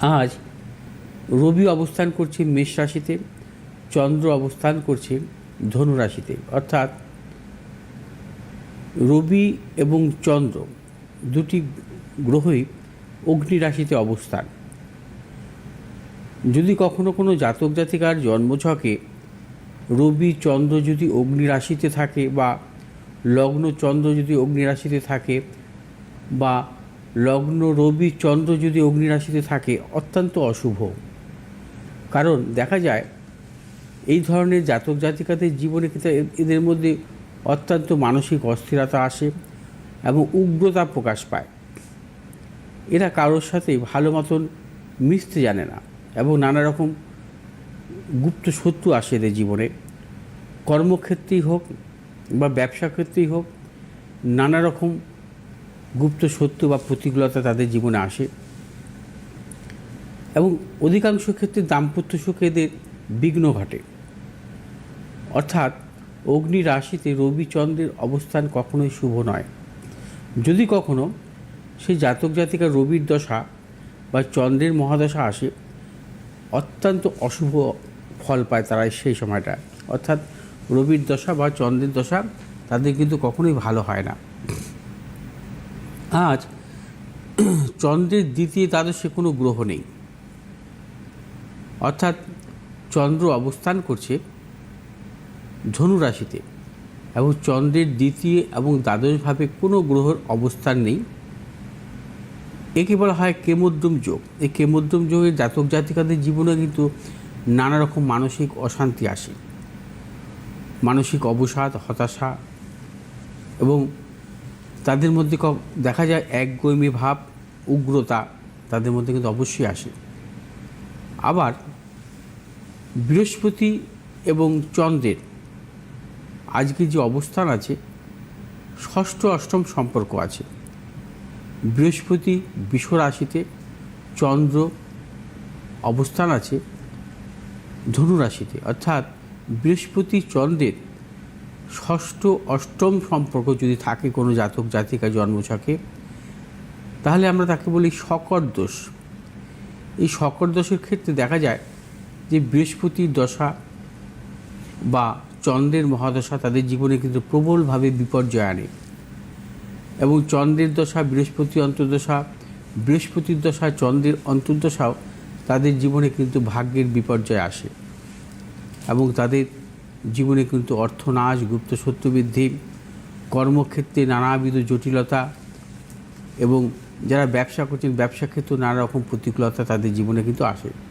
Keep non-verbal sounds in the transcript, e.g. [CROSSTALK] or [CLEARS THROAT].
আজ রবি অবস্থান করছে মেষ রাশিতে, চন্দ্র অবস্থান করছে ধনু রাশিতে। অর্থাৎ রবি এবং চন্দ্র দুটি গ্রহই অগ্নি রাশিতে অবস্থান। যদি কখনো কোনো জাতক জাতিকার জন্মছকে রবি চন্দ্র যদি অগ্নি রাশিতে থাকে বা লগ্ন চন্দ্র যদি অগ্নি রাশিতে থাকে বা লগ্ন, রবি, চন্দ্র যদি অগ্নি রাশিতে থাকে, অত্যন্ত অশুভ। কারণ দেখা যায়, এই ধরনের জাতক জাতিকাদের জীবনে কিন্তু এদের মধ্যে অত্যন্ত মানসিক অস্থিরতা আসে এবং উগ্রতা প্রকাশ পায়। এরা কারোর সাথে ভালো মতন মিশতে জানে না এবং নানা রকম গুপ্ত শত্রু আসে এদের জীবনে। কর্মক্ষেত্রেই হোক বা ব্যবসা ক্ষেত্রেই হোক, নানা রকম গুপ্ত সত্য বা প্রতিকূলতা তাদের জীবনে আসে। এবং অধিকাংশ ক্ষেত্রে দাম্পত্য সুখে এদের বিঘ্ন ঘটে। অর্থাৎ অগ্নি রাশিতে রবি চন্দ্রের অবস্থান কখনোই শুভ নয়। যদি কখনো সেই জাতক জাতিকা রবির দশা বা চন্দ্রের মহাদশা আসে, অত্যন্ত অশুভ ফল পায় তারা সেই সময়টা অর্থাৎ রবির দশা বা চন্দ্রের দশা তাদের কিন্তু কখনোই ভালো হয় না। আজ [CLEARS THROAT] চন্দ্রের দ্বিতীয় দ্বাদশে কোনো গ্রহ নেই। অর্থাৎ চন্দ্র অবস্থান করছে ধনু রাশিতে এবং চন্দ্রের দ্বিতীয় এবং দ্বাদশভাবে কোনো গ্রহের অবস্থান নেই। একে বলা হয় কেমোদ্যম যোগ। এই কেমোদ্যম যোগের জাতক জাতিকাদের জীবনে কিন্তু নানা রকম মানসিক অশান্তি আসে। মানসিক অবসাদ, হতাশা এবং তাদের মধ্যে দেখা যায় একগৈমী ভাব, উগ্রতা তাদের মধ্যে কিন্তু অবশ্যই আসে। আবার বৃহস্পতি এবং চন্দ্রের আজকে যে অবস্থান আছে, ষষ্ঠ অষ্টম সম্পর্ক আছে। বৃহস্পতি বিষ রাশিতে চন্দ্র অবস্থান আছে ধনু রাশিতে। অর্থাৎ বৃহস্পতি চন্দ্রের ষষ্ঠ অষ্টম সম্পর্ক যদি থাকে কোনো জাতক জাতিকা জন্মছকে, তাহলে আমরা তাকে বলি শকর দোষ। এই শকর দোষের ক্ষেত্রে দেখা যায় যে বৃহস্পতির দশা বা চন্দ্রের মহাদশা তাদের জীবনে কিন্তু প্রবলভাবে বিপর্যয় আনে। এবং চন্দ্রের দশা বৃহস্পতি অন্তর্দশা, বৃহস্পতির দশা চন্দ্রের অন্তর্দশাও তাদের জীবনে কিন্তু ভাগ্যের বিপর্যয় আসে এবং তাদের জীবনে কিন্তু অর্থনাশ, গুপ্ত সত্যবৃদ্ধি বৃদ্ধি কর্মক্ষেত্রে নানাবিধ জটিলতা এবং যারা ব্যবসা করছেন, ব্যবসা ক্ষেত্রে নানা রকম প্রতিকূলতা তাদের জীবনে কিন্তু আসে।